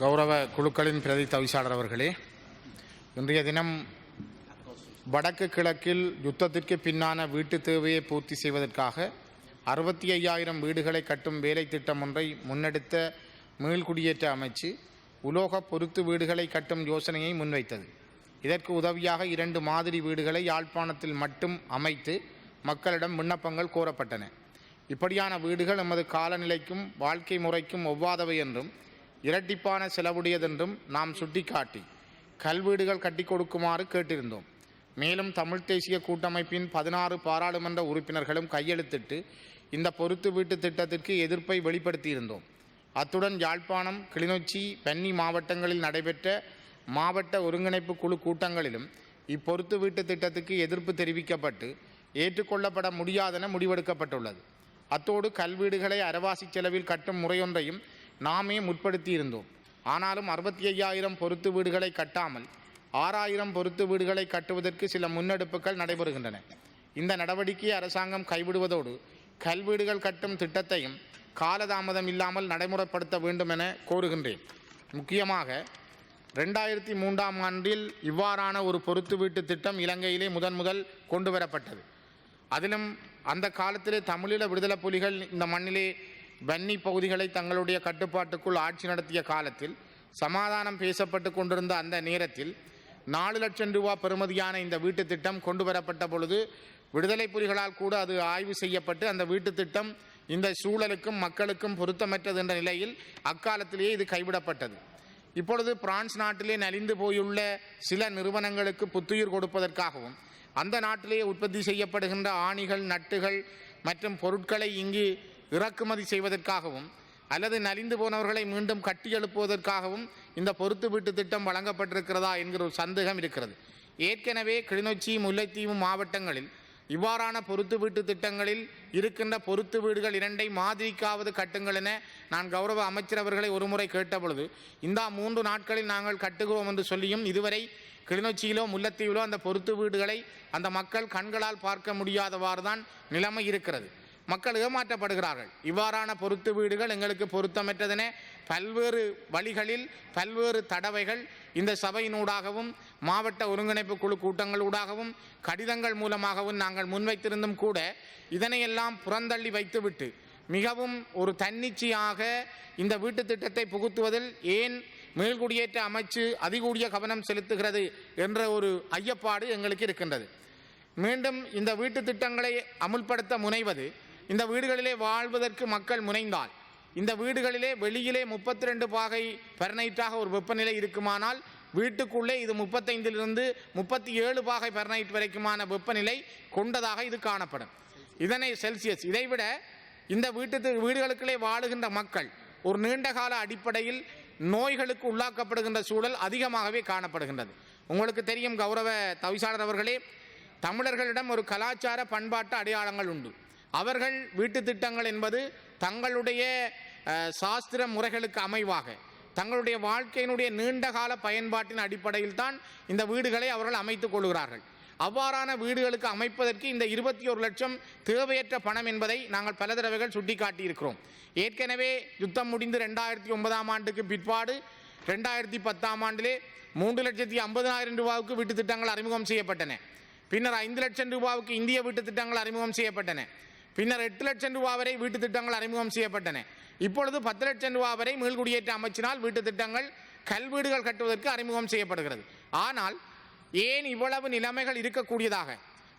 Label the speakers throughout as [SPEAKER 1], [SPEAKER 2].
[SPEAKER 1] கௌரவ குழுக்களின் பிரதி தவிசாளர் அவர்களே இன்றைய தினம் வடக்கு கிழக்கில் யுத்தத்திற்கு பின்னான வீட்டு தேவையை பூர்த்தி செய்வதற்காக அறுபத்தி ஐயாயிரம் வீடுகளை கட்டும் வேலை திட்டம் ஒன்றை முன்னெடுத்த மீள்குடியேற்ற அமைச்சு உலோக பொருத்து வீடுகளை கட்டும் யோசனையை முன்வைத்தது. இதற்கு உதவியாக இரண்டு மாதிரி வீடுகளை யாழ்ப்பாணத்தில் மட்டும் அமைத்து மக்களிடம் விண்ணப்பங்கள் கோரப்பட்டன. இப்படியான வீடுகள் எமது காலநிலைக்கும் வாழ்க்கை முறைக்கும் ஒவ்வாதவை என்றும் இரட்டிப்பான செலவுடையதென்றும் நாம் சுட்டிக்காட்டி கல்வீடுகள் கட்டி கொடுக்குமாறு கேட்டிருந்தோம். மேலும் தமிழ்த் தேசிய கூட்டமைப்பின் பதினாறு பாராளுமன்ற உறுப்பினர்களும் கையெழுத்திட்டு இந்த பொருத்து வீட்டு திட்டத்திற்கு எதிர்ப்பை வெளிப்படுத்தியிருந்தோம். அத்துடன் யாழ்ப்பாணம் கிளிநொச்சி பன்னி மாவட்டங்களில் நடைபெற்ற மாவட்ட ஒருங்கிணைப்பு குழு கூட்டங்களிலும் இப்பொருத்து வீட்டு திட்டத்துக்கு எதிர்ப்பு தெரிவிக்கப்பட்டு ஏற்றுக்கொள்ளப்பட முடியாதென முடிவெடுக்கப்பட்டுள்ளது. அத்தோடு கல்வீடுகளை அரவாசி செலவில் கட்டும் முறையொன்றையும் நாமே முற்படுத்தியிருந்தோம். ஆனாலும் அறுபத்தி ஐயாயிரம் பொருத்து வீடுகளை கட்டாமல் ஆறாயிரம் பொருத்து வீடுகளை கட்டுவதற்கு சில முன்னெடுப்புகள் நடைபெறுகின்றன. இந்த நடவடிக்கையை அரசாங்கம் கைவிடுவதோடு கல்வீடுகள் கட்டும் திட்டத்தையும் காலதாமதம் இல்லாமல் நடைமுறைப்படுத்த வேண்டும் என கோருகின்றேன். முக்கியமாக ரெண்டாயிரத்தி மூன்றாம் ஆண்டில் இவ்வாறான ஒரு பொருத்து வீட்டு திட்டம் இலங்கையிலே முதன் முதல் கொண்டு வரப்பட்டது அதிலும் அந்த காலத்திலே தமிழீழ விடுதலை புலிகள் இந்த மண்ணிலே வன்னி பகுதிகளை தங்களுடைய கட்டுப்பாட்டுக்குள் ஆட்சி நடத்திய காலத்தில் சமாதானம் பேசப்பட்டு கொண்டிருந்த அந்த நேரத்தில் நாலு லட்சம் ரூபா பெறுமதியான இந்த வீட்டு திட்டம் கொண்டு வரப்பட்ட பொழுது விடுதலை புலிகளால் கூட அது ஆய்வு செய்யப்பட்டு அந்த வீட்டு திட்டம் இந்த சூழலுக்கும் மக்களுக்கும் பொருத்தமற்றது என்ற நிலையில் அக்காலத்திலேயே இது கைவிடப்பட்டது. இப்பொழுது பிரான்ஸ் நாட்டிலே நலிந்து போயுள்ள சில நிறுவனங்களுக்கு புத்துயிர் கொடுப்பதற்காகவும் அந்த நாட்டிலேயே உற்பத்தி செய்யப்படுகின்ற ஆணிகள் நட்டுகள் மற்றும் பொருட்களை இங்கு இறக்குமதி செய்வதற்காகவும் அல்லது நலிந்து போனவர்களை மீண்டும் கட்டி எழுப்புவதற்காகவும் இந்த பொருத்து வீட்டு திட்டம் வழங்கப்பட்டிருக்கிறதா என்கிற ஒரு சந்தேகம் இருக்கிறது. ஏற்கனவே கிளிநொச்சி முல்லைத்தீவு மாவட்டங்களில் இவ்வாறான பொருத்து வீட்டு திட்டங்களில் இருக்கின்ற பொருத்து வீடுகள் இரண்டை மாதிரிக்காவது கட்டுங்கள் என நான் கௌரவ அமைச்சர் அவர்களை ஒருமுறை கேட்டபொழுது இந்த மூன்று நாட்களில் நாங்கள் கட்டுகிறோம் என்று சொல்லியும் இதுவரை கிளிநொச்சியிலோ முல்லத்தீவிலோ அந்த பொருத்து வீடுகளை அந்த மக்கள் கண்களால் பார்க்க முடியாதவாறு தான் நிலைமை இருக்கிறது. மக்கள் ஏமாற்றப்படுகிறார்கள். இவ்வாறான பொருத்து வீடுகள் எங்களுக்கு பொருத்தமற்றதென பல்வேறு வழிகளில் பல்வேறு தடவைகள் இந்த சபையினூடாகவும் மாவட்ட ஒருங்கிணைப்பு குழு கூட்டங்களூடாகவும் கடிதங்கள் மூலமாகவும் நாங்கள் முன்வைத்திருந்தும் கூட இதனையெல்லாம் புறந்தள்ளி வைத்துவிட்டு மிகவும் ஒரு தன்னிச்சையாக இந்த வீட்டு திட்டத்தை புகுத்துவதில் ஏன் மேல்குடியேற்ற அமைச்சு அதிகூடிய கவனம் செலுத்துகிறது என்ற ஒரு ஐயப்பாடு எங்களுக்கு இருக்கின்றது. மீண்டும் இந்த வீட்டு திட்டங்களை அமுல்படுத்த முனைவது இந்த வீடுகளிலே வாழ்வதற்கு மக்கள் முனைந்தால் இந்த வீடுகளிலே வெளியிலே முப்பத்தி ரெண்டு பாகை பெர்னைட்டாக ஒரு வெப்பநிலை இருக்குமானால் வீட்டுக்குள்ளே இது முப்பத்தைந்திலிருந்து முப்பத்தி ஏழு பாகை பெர்னைட் வரைக்குமான வெப்பநிலை கொண்டதாக இது காணப்படும். இதனை செல்சியஸ் இதைவிட இந்த வீட்டு வீடுகளுக்குள்ளே வாழுகின்ற மக்கள் ஒரு நீண்டகால அடிப்படையில் நோய்களுக்கு உள்ளாக்கப்படுகின்ற சூழல் அதிகமாகவே காணப்படுகின்றது. உங்களுக்கு தெரியும் கௌரவ தவிசாளர் அவர்களே தமிழர்களிடம் ஒரு கலாச்சார பண்பாட்டு அடையாளங்கள் உண்டு. அவர்கள் வீட்டு திட்டங்கள் என்பது தங்களுடைய சாஸ்திர முறைகளுக்கு அமைவாக தங்களுடைய வாழ்க்கையினுடைய நீண்டகால பயன்பாட்டின் அடிப்படையில் தான் இந்த வீடுகளை அவர்கள் அமைத்துக் கொள்கிறார்கள். அவ்வாறான வீடுகளுக்கு அமைப்பதற்கு இந்த இருபத்தி ஒரு லட்சம் தேவையற்ற பணம் என்பதை நாங்கள் பல தடவைகள் சுட்டிக்காட்டியிருக்கிறோம். ஏற்கனவே யுத்தம் முடிந்து ரெண்டாயிரத்தி ஒன்பதாம் ஆண்டுக்கு பிற்பாடு ரெண்டாயிரத்தி பத்தாம் ஆண்டிலே மூன்று லட்சத்தி ஐம்பதாயிரம் ரூபாவுக்கு வீட்டு திட்டங்கள் அறிமுகம் செய்யப்பட்டன. பின்னர் ஐந்து லட்சம் ரூபாவுக்கு இந்திய வீட்டு திட்டங்கள் அறிமுகம் செய்யப்பட்டன. பின்னர் எட்டு லட்சம் ரூபா வரை வீட்டு திட்டங்கள் அறிமுகம் செய்யப்பட்டன. இப்பொழுது பத்து லட்சம் ரூபா வரை மீள்குடியேற்ற அமைச்சினால் வீட்டு திட்டங்கள் கல்வீடுகள் கட்டுவதற்கு அறிமுகம் செய்யப்படுகிறது. ஆனால் ஏன் இவ்வளவு நிலைமைகள் இருக்கக்கூடியதாக?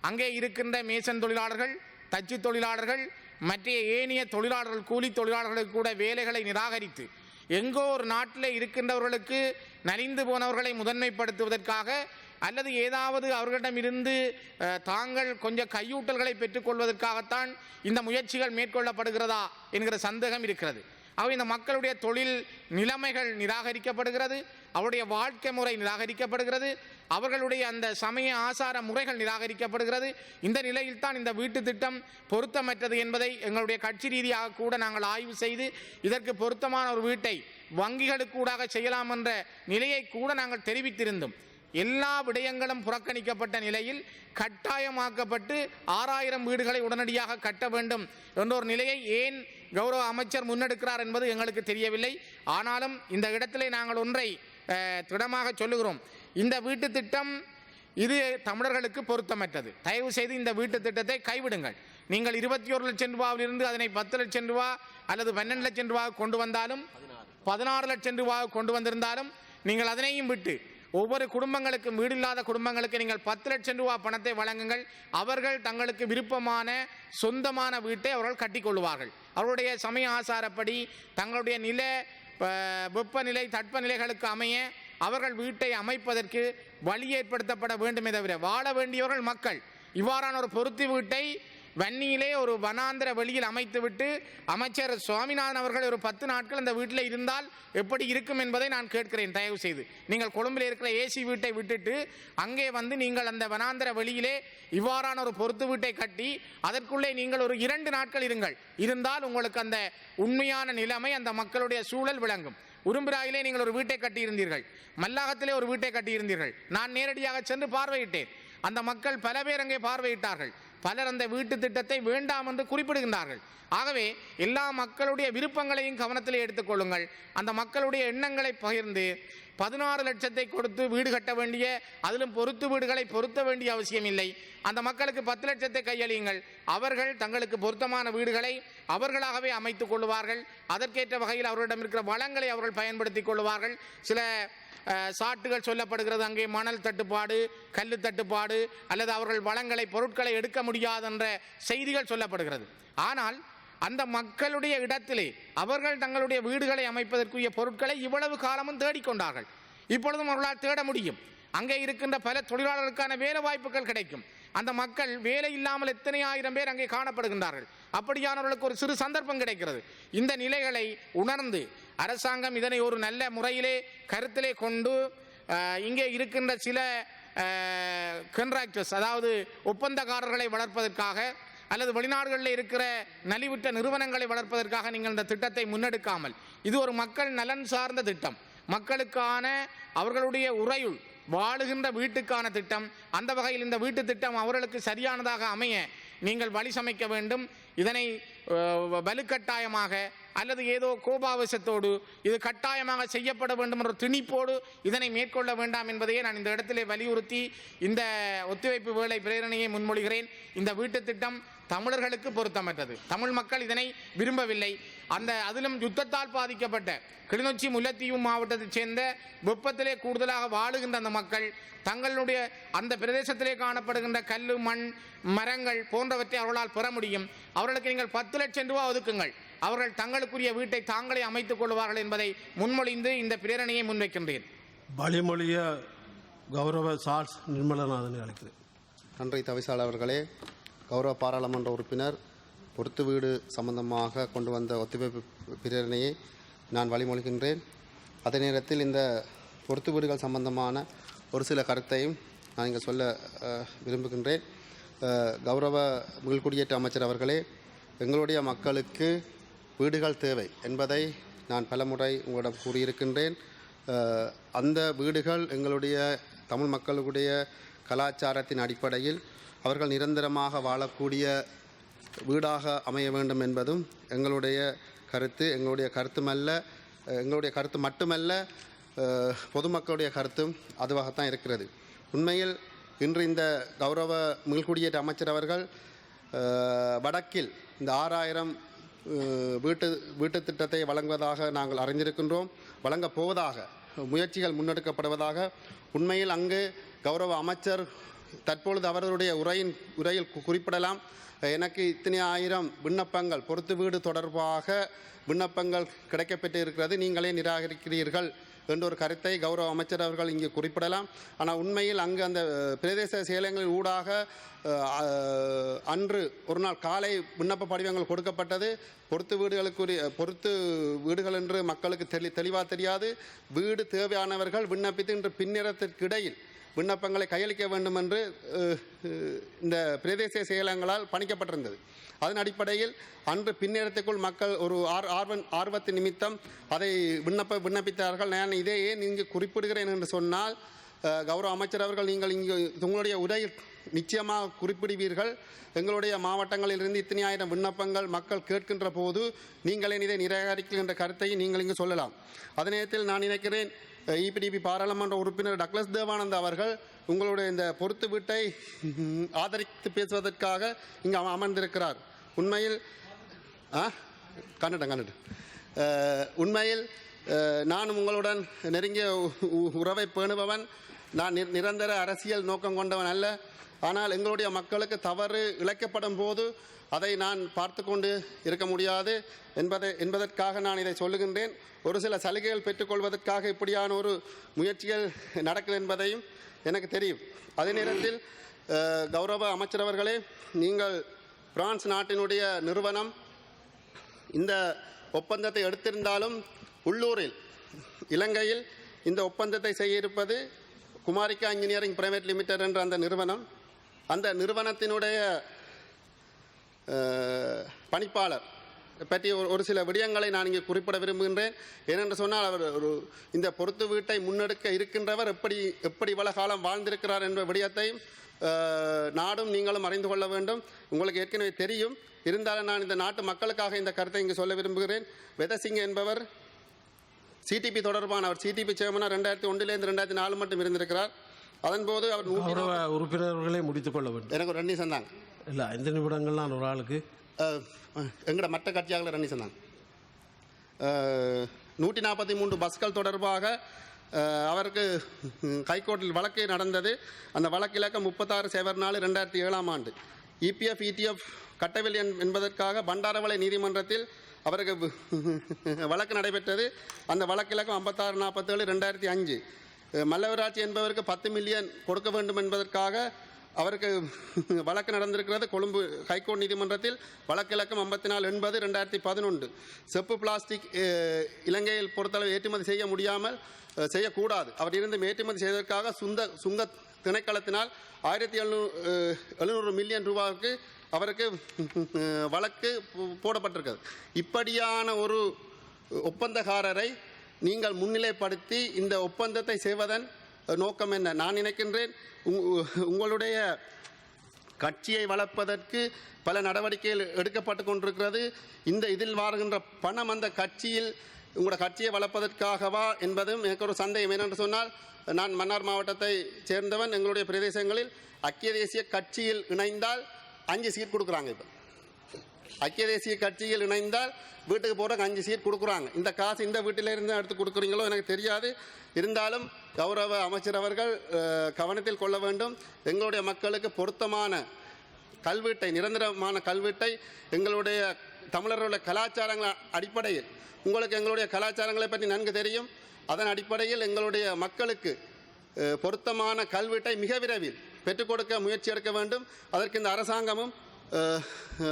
[SPEAKER 1] அங்கே இருக்கின்ற மேசன் தொழிலாளர்கள் தச்சு தொழிலாளர்கள் மற்ற ஏனைய தொழிலாளர்கள் கூலி தொழிலாளர்களுக்கு கூட வேலைகளை நிராகரித்து எங்கோ ஒரு நாட்டில் இருக்கின்றவர்களுக்கு நலிந்து போனவர்களை முதன்மைப்படுத்துவதற்காக அல்லது ஏதாவது அவர்களிடமிருந்து தாங்கள் கொஞ்சம் கையூட்டல்களை பெற்றுக்கொள்வதற்காகத்தான் இந்த முயற்சிகள் மேற்கொள்ளப்படுகிறதா என்கிற சந்தேகம் இருக்கிறது. அவை இந்த மக்களுடைய தொழில் நிலைமைகள் நிராகரிக்கப்படுகிறது. அவருடைய வாழ்க்கை முறை நிராகரிக்கப்படுகிறது. அவர்களுடைய அந்த சமய ஆசார முறைகள் நிராகரிக்கப்படுகிறது. இந்த நிலையில் தான் இந்த வீட்டு திட்டம் பொருத்தமற்றது என்பதை எங்களுடைய கட்சி ரீதியாக கூட நாங்கள் ஆய்வு செய்து இதற்கு பொருத்தமான ஒரு வீட்டை வங்கிகளுக்கூடாக செய்யலாம் என்ற நிலையை கூட நாங்கள் தெரிவித்திருந்தோம். எல்லா விடயங்களும் புறக்கணிக்கப்பட்ட நிலையில் கட்டாயமாக்கப்பட்டு ஆறாயிரம் வீடுகளை உடனடியாக கட்ட வேண்டும் என்ற ஒரு நிலையை ஏன் கௌரவ அமைச்சர் முன்னெடுக்கிறார் என்பது எங்களுக்கு தெரியவில்லை. ஆனாலும் இந்த இடத்திலே நாங்கள் ஒன்றை திடமாக சொல்லுகிறோம். இந்த வீட்டு திட்டம் இது தமிழர்களுக்கு பொருத்தமற்றது. தயவு செய்து இந்த வீட்டு திட்டத்தை கைவிடுங்கள். நீங்கள் இருபத்தி ஒரு லட்சம் ரூபாவிலிருந்து அதனை பத்து லட்சம் ரூபா அல்லது பன்னெண்டு லட்சம் ரூபா கொண்டு வந்தாலும் பதினாறு லட்சம் ரூபா கொண்டு வந்திருந்தாலும் நீங்கள் அதனையும் விட்டு ஒவ்வொரு குடும்பங்களுக்கும் வீடு இல்லாத குடும்பங்களுக்கு நீங்கள் பத்து லட்சம் ரூபா பணத்தை வழங்குங்கள். அவர்கள் தங்களுக்கு விருப்பமான சொந்தமான வீட்டை அவர்கள் கட்டிக்கொள்வார்கள் அவருடைய சமய ஆசாரப்படி தங்களுடைய நில வெப்பநிலை தட்பநிலைகளுக்கு அமைய அவர்கள் வீட்டை அமைப்பதற்கு வழி ஏற்படுத்தப்பட வேண்டுமே தவிர வாழ வேண்டியவர்கள் மக்கள். இவ்வாறான ஒரு பொருத்தி வீட்டை வன்னியிலே ஒரு வனாந்திர வெளியில் அமைத்துவிட்டு அமைச்சர் சுவாமிநாதன் அவர்கள் ஒரு பத்து நாட்கள் அந்த வீட்டில் இருந்தால் எப்படி இருக்கும் என்பதை நான் கேட்கிறேன். தயவு செய்து. நீங்கள் கொழும்பில் இருக்கிற ஏசி வீட்டை விட்டுட்டு அங்கே வந்து நீங்கள் அந்த வனாந்திர வெளியிலே இவ்வாறான ஒரு பொறுத்து வீட்டை கட்டி அதற்குள்ளே நீங்கள் ஒரு இரண்டு நாட்கள் இருங்கள். இருந்தால் உங்களுக்கு அந்த உண்மையான நிலைமை அந்த மக்களுடைய சூழல் விளங்கும். உரும்பிராயிலே நீங்கள் ஒரு வீட்டை கட்டியிருந்தீர்கள். மல்லாகத்திலே ஒரு வீட்டை கட்டியிருந்தீர்கள். நான் நேரடியாக சென்று பார்வையிட்டேன். அந்த மக்கள் பல பேர் அங்கே பார்வையிட்டார்கள். பலர் அந்த வீட்டு திட்டத்தை வேண்டாம் என்று குறிப்பிடுகின்றார்கள். ஆகவே எல்லா மக்களுடைய விருப்பங்களையும் கவனத்தில் எடுத்துக்கொள்ளுங்கள் அந்த மக்களுடைய எண்ணங்களை பகிர்ந்து பதினாறு லட்சத்தை கொடுத்து வீடு கட்ட வேண்டிய அதிலும் பொருத்து வீடுகளை பொருத்த வேண்டிய அவசியம் இல்லை. அந்த மக்களுக்கு பத்து லட்சத்தை கையளியுங்கள். அவர்கள் தங்களுக்கு பொருத்தமான வீடுகளை அவர்களாகவே அமைத்துக் கொள்வார்கள் அதற்கேற்ற வகையில் அவர்களிடம் இருக்கிற வளங்களை அவர்கள் பயன்படுத்திக் கொள்வார்கள் சில சாட்டுகள் சொல்லப்படுகிறது. அங்கே மணல் தட்டுப்பாடு கல் தட்டுப்பாடு அல்லது அவர்கள் வளங்களை பொருட்களை எடுக்க முடியாதென்ற செய்திகள் சொல்லப்படுகிறது. ஆனால் அந்த மக்களுடைய இடத்திலே அவர்கள் தங்களுடைய வீடுகளை அமைப்பதற்குரிய பொருட்களை இவ்வளவு காலமும் தேடிக்கொண்டார்கள். இப்பொழுதும் அவர்களால் தேட முடியும். அங்கே இருக்கின்ற பல தொழிலாளர்களுக்கான வேலை வாய்ப்புகள் கிடைக்கும். அந்த மக்கள் வேலை இல்லாமல் எத்தனை ஆயிரம் பேர் அங்கே காணப்படுகின்றார்கள். அப்படியானவர்களுக்கு ஒரு சிறு சந்தர்ப்பம் கிடைக்கிறது. இந்த நிலைகளை உணர்ந்து அரசாங்கம் இதனை ஒரு நல்ல முறையிலே கருத்திலே கொண்டு இங்கே இருக்கின்ற சில கண்ட்ராக்டர்ஸ் அதாவது ஒப்பந்தக்காரர்களை வளர்ப்பதற்காக அல்லது வெளிநாடுகளில் இருக்கிற நலிவுற்ற நிறுவனங்களை வளர்ப்பதற்காக நீங்கள் இந்த திட்டத்தை முன்னெடுக்காமல். இது ஒரு மக்கள் நலன் சார்ந்த திட்டம். மக்களுக்கான அவர்களுடைய உறையுள் வாழுகின்ற வீட்டுக்கான திட்டம். அந்த வகையில் இந்த வீட்டு திட்டம் அவர்களுக்கு சரியானதாக அமைய நீங்கள் வழி சமைக்க வேண்டும். இதனை வலுக்கட்டாயமாக அல்லது ஏதோ கோபாவசத்தோடு இது கட்டாயமாக செய்யப்பட வேண்டும் என்ற திணிப்போடு இதனை மேற்கொள்ள வேண்டாம் என்பதையே நான் இந்த இடத்திலே வலியுறுத்தி இந்த ஒத்திவைப்பு வேலை பிரேரணையை முன்மொழிகிறேன். இந்த வீட்டு திட்டம் தமிழர்களுக்கு பொருத்தமற்றது. தமிழ் மக்கள் இதனை விரும்பவில்லை. அந்த அதிலும் யுத்தத்தால் பாதிக்கப்பட்ட கிளிநொச்சி முல்லைத்தீவு மாவட்டத்தைச் சேர்ந்த வெப்பத்திலே கூடுதலாக வாழுகின்ற அந்த மக்கள் தங்களுடைய அந்த பிரதேசத்திலே காணப்படுகின்ற கல் மண் மரங்கள் போன்றவற்றை அவர்களால் பெற முடியும். அவர்களுக்கு நீங்கள் பத்து லட்சம் ரூபாய் ஒதுக்குங்கள். அவர்கள் தங்களுக்குரிய வீட்டை தாங்களே அமைத்துக் கொள்வார்கள் என்பதை முன்மொழிந்து இந்த பிரேரணையை முன்வைக்கின்றேன்.
[SPEAKER 2] வழிமொழிய கௌரவ சார்ஸ் நிர்மலநாதனை அழைக்கிறேன்
[SPEAKER 3] நன்றி தவிசாளர் அவர்களே கௌரவ பாராளுமன்ற உறுப்பினர் பொறுத்து வீடு சம்பந்தமாக கொண்டு வந்த ஒத்துழைப்பு பிரேரணையை நான் வழிமொழிகின்றேன். அதே நேரத்தில் இந்த பொறுத்து வீடுகள் சம்பந்தமான ஒரு சில கருத்தையும் நான் இங்கே சொல்ல விரும்புகின்றேன். கௌரவ மீள்குடியேற்ற அமைச்சர் அவர்களே எங்களுடைய மக்களுக்கு வீடுகள் தேவை என்பதை நான் பலமுறை உங்களிடம் கூறியிருக்கின்றேன். அந்த வீடுகள் எங்களுடைய தமிழ் மக்களுடைய கலாச்சாரத்தின் அடிப்படையில் அவர்கள் நிரந்தரமாக வாழக்கூடிய வீடாக அமைய வேண்டும் என்பதும் எங்களுடைய கருத்து எங்களுடைய கருத்துமல்ல மல்ல எங்களுடைய கருத்து மட்டுமல்ல பொதுமக்களுடைய கருத்தும் அதுவாகத்தான் இருக்கிறது. உண்மையில் இன்று இந்த கௌரவ மீள்குடியேற்ற அமைச்சர் அவர்கள் வடக்கில் இந்த ஆறாயிரம் வீட்டு வீட்டு திட்டத்தை வழங்குவதாக நாங்கள் அறிந்திருக்கின்றோம். வழங்கப் போவதாக முயற்சிகள் முன்னெடுக்கப்படுவதாக. உண்மையில் அங்கு கௌரவ அமைச்சர் தற்பொழுது அவர்களுடைய உரையின் உரையில் குறிப்பிடலாம். எனக்கு இத்தனை ஆயிரம் விண்ணப்பங்கள் பொறுத்து வீடு தொடர்பாக விண்ணப்பங்கள் கிடைக்கப்பெற்று இருக்கிறது நீங்களே நிராகரிக்கிறீர்கள் என்ற ஒரு கருத்தை கௌரவ அமைச்சர் அவர்கள் இங்கு குறிப்பிடலாம். ஆனால் உண்மையில் அங்கு அந்த பிரதேச செயலங்களின் ஊடாக அன்று ஒரு நாள் காலை விண்ணப்ப படிவங்கள் கொடுக்கப்பட்டது. பொறுத்து வீடுகளுக்குரிய பொறுத்து வீடுகள் என்று மக்களுக்கு தெளி தெளிவாக தெரியாது. வீடு தேவையானவர்கள் விண்ணப்பித்து இன்று பின்னிறத்திற்கிடையில் விண்ணப்பங்களை கையளிக்க வேண்டும் என்று இந்த பிரதேச செயலகங்களால் பணிக்கப்பட்டிருந்தது. அதன் அடிப்படையில் அன்று பின்னேரத்துக்குள் மக்கள் ஒரு ஆர் ஆர்வன் ஆர்வத்து நிமித்தம் அதை விண்ணப்ப விண்ணப்பித்தார்கள். நான் இதையே ஏன் இங்கு குறிப்பிடுகிறேன் என்று சொன்னால் கௌரவ அமைச்சர் அவர்கள் நீங்கள் இங்கு உங்களுடைய உரையில் நிச்சயமாக குறிப்பிடுவீர்கள். எங்களுடைய மாவட்டங்களிலிருந்து இத்தனை ஆயிரம் விண்ணப்பங்கள் மக்கள் கேட்கின்ற போது நீங்களே இதை நிராகரிக்கின்ற கருத்தை நீங்கள் இங்கு சொல்லலாம். அதே நேரத்தில் நான் நினைக்கிறேன் இபிடிபி பாராளுமன்ற உறுப்பினர் டக்ளஸ் தேவானந்த் அவர்கள் உங்களுடைய இந்த பொறுத்து வீட்டை ஆதரித்து பேசுவதற்காக இங்கு அமர்ந்திருக்கிறார். உண்மையில் ஆ? கண்டுட்டேன் கண்டுட்டேன் உண்மையில் நான் உங்களுடன் நெருங்கிய உறவை பேணுபவன் நான் நிரந்தர அரசியல் நோக்கம் கொண்டவன் அல்ல. ஆனால் எங்களுடைய மக்களுக்கு தவறு இழைக்கப்படும் போது அதை நான் பார்த்து கொண்டு இருக்க முடியாது என்பதை என்பதற்காக நான் இதை சொல்லுகின்றேன். ஒரு சில சலுகைகள் பெற்றுக்கொள்வதற்காக இப்படியான ஒரு முயற்சிகள் நடக்குது என்பதையும் எனக்கு தெரியும். அதே நேரத்தில் கௌரவ அமைச்சரவர்களே நீங்கள் பிரான்ஸ் நாட்டினுடைய நிறுவனம் இந்த ஒப்பந்தத்தை எடுத்திருந்தாலும் உள்ளூரில் இலங்கையில் இந்த ஒப்பந்தத்தை செய்ய இருப்பது இன்ஜினியரிங் பிரைவேட் லிமிடெட் என்ற அந்த நிறுவனம் அந்த நிறுவனத்தினுடைய பணிப்பாளர். பற்றி ஒரு ஒரு சில விடயங்களை நான் இங்கே குறிப்பிட விரும்புகின்றேன். ஏனென்று சொன்னால் அவர் ஒரு இந்த பொறுத்து வீட்டை முன்னெடுக்க இருக்கின்றவர் எப்படி எப்படி இவ்வளவு காலம் வாழ்ந்திருக்கிறார் என்ற விடயத்தையும் அஹ், நாடும் நீங்களும் அறிந்து கொள்ள வேண்டும். உங்களுக்கு ஏற்கனவே தெரியும். இருந்தாலும் நான் இந்த நாட்டு மக்களுக்காக இந்த கருத்தை இங்கு சொல்ல விரும்புகிறேன். வெதசிங் என்பவர் சிடிபி தொடர்பான அவர் சிடிபி சேர்மனாக ரெண்டாயிரத்தி ஒன்றிலேருந்து ரெண்டாயிரத்தி நாலு மட்டும் இருந்திருக்கிறார். அதன்போது அவர்
[SPEAKER 2] உறுப்பினர்களே முடித்துக் கொள்ள வேண்டும்.
[SPEAKER 3] எனக்கு ஒரு ரெண்டு
[SPEAKER 2] இல்லை ஐந்து நிமிடங்கள்லாம் ஒரு ஆளுக்கு.
[SPEAKER 3] எங்களோட மற்ற கட்சியாக ரன்னி சொன்னாங்க நூற்றி நாற்பத்தி மூன்று பஸ்கள் தொடர்பாக அவருக்கு ஹைகோர்ட்டில் வழக்கு நடந்தது. அந்த வழக்கிலக்க முப்பத்தாறு சேவர் நாலு ரெண்டாயிரத்தி ஏழாம் ஆண்டு. இபிஎஃப் இடிஎஃப் கட்டவில்லை என்பதற்காக பண்டாரவளை நீதிமன்றத்தில் அவருக்கு வழக்கு நடைபெற்றது. அந்த வழக்கிலக்கம் ஐம்பத்தாறு நாற்பத்தேழு ரெண்டாயிரத்தி அஞ்சு. மல்லவராட்சி என்பவருக்கு பத்து மில்லியன் கொடுக்க வேண்டும் என்பதற்காக அவருக்கு வழக்கு நடந்திருக்கிறது கொழும்பு ஹைகோர்ட் நீதிமன்றத்தில் வழக்கிழக்கம் ஐம்பத்தி நாலு எண்பது ரெண்டாயிரத்தி பதினொன்று. செப்பு பிளாஸ்டிக் இலங்கையில் பொறுத்தளவு ஏற்றுமதி செய்ய முடியாமல் செய்யக்கூடாது. அவர் இருந்து ஏற்றுமதி செய்வதற்காக சுந்த சுங்க திணைக்களத்தினால் ஆயிரத்தி எழுநூறு எழுநூறு மில்லியன் ரூபாவுக்கு அவருக்கு வழக்கு போ- போடப்பட்டிருக்கிறது. இப்படியான ஒரு ஒப்பந்தக்காரரை நீங்கள் முன்னிலைப்படுத்தி இந்த ஒப்பந்தத்தை செய்வதன் நோக்கம் என்ன? நான் நினைக்கின்றேன் உங்களுடைய கட்சியை வளர்ப்பதற்கு பல நடவடிக்கைகள் எடுக்கப்பட்டு கொண்டிருக்கிறது. இந்த இதில் வாருகின்ற பணம் அந்த கட்சியில் உங்களோட கட்சியை வளர்ப்பதற்காகவா என்பதும் எனக்கு ஒரு சந்தேகம். ஏனென்று சொன்னால் நான் மன்னார் மாவட்டத்தை சேர்ந்தவன். எங்களுடைய பிரதேசங்களில் ஐக்கிய தேசிய கட்சியில் இணைந்தால் அஞ்சு சீட் கொடுக்குறாங்க இப்போ. ஐக்கிய தேசிய கட்சியில் இணைந்தால் வீட்டுக்கு போகிறவங்க அஞ்சு சீட் கொடுக்குறாங்க. இந்த காசு இந்த வீட்டில இருந்து எடுத்து கொடுக்குறீங்களோ எனக்கு தெரியாது. இருந்தாலும் கௌரவ அமைச்சர் அவர்கள் கவனத்தில் கொள்ள வேண்டும். எங்களுடைய மக்களுக்கு பொருத்தமான கல்வீட்டை நிரந்தரமான கல்வீட்டை எங்களுடைய தமிழர்களுடைய கலாச்சாரங்கள் அடிப்படையில் உங்களுக்கு எங்களுடைய கலாச்சாரங்களை பற்றி நன்கு தெரியும். அதன் அடிப்படையில் எங்களுடைய மக்களுக்கு பொருத்தமான கல்வீட்டை மிக விரைவில் பெற்றுக் கொடுக்க முயற்சி எடுக்க வேண்டும். அதற்கு இந்த அரசாங்கமும்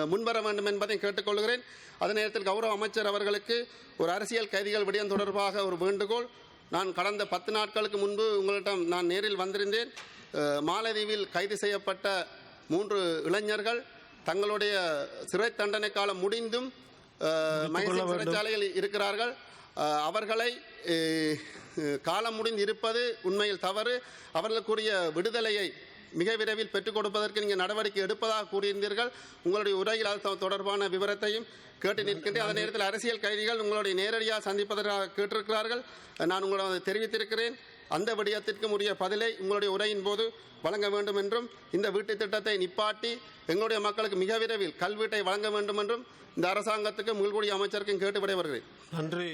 [SPEAKER 3] முன்வர வேண்டும் என்பதை கேட்டுக்கொள்கிறேன். அதே நேரத்தில் கௌரவ அமைச்சர் அவர்களுக்கு ஒரு அரசியல் கைதிகள் விடயம் தொடர்பாக ஒரு வேண்டுகோள். நான் கடந்த பத்து நாட்களுக்கு முன்பு உங்களிடம் நான் நேரில் வந்திருந்தேன். அஹ், மாலத்தீவில் கைது செய்யப்பட்ட மூன்று இளைஞர்கள் தங்களுடைய சிறை தண்டனை காலம் முடிந்தும் மைசூர் சிறைச்சாலையில் இருக்கிறார்கள். அவர்களை காலம் முடிந்து இருப்பது உண்மையில் தவறு. அவர்களுக்குரிய விடுதலையை மிக விரைவில் பெற்றுக் கொடுப்பதற்கு நீங்கள் நடவடிக்கை எடுப்பதாக கூறியிருந்தீர்கள். உங்களுடைய உரையில் அது தொடர்பான விவரத்தையும் கேட்டு நிற்கின்றேன். அதே நேரத்தில் அரசியல் கைதிகள் உங்களுடைய நேரடியாக சந்திப்பதற்காக கேட்டிருக்கிறார்கள். நான் உங்களை தெரிவித்திருக்கிறேன். அந்த விடயத்திற்கும் உரிய பதிலை உங்களுடைய உரையின் போது வழங்க வேண்டும் என்றும் இந்த வீட்டு திட்டத்தை நிப்பாட்டி எங்களுடைய மக்களுக்கு மிக விரைவில் கல்வீட்டை வழங்க வேண்டும் என்றும் இந்த அரசாங்கத்துக்கு முள்குடி அமைச்சருக்கும் கேட்டு விடைபெறுகிறேன்
[SPEAKER 2] நன்றி.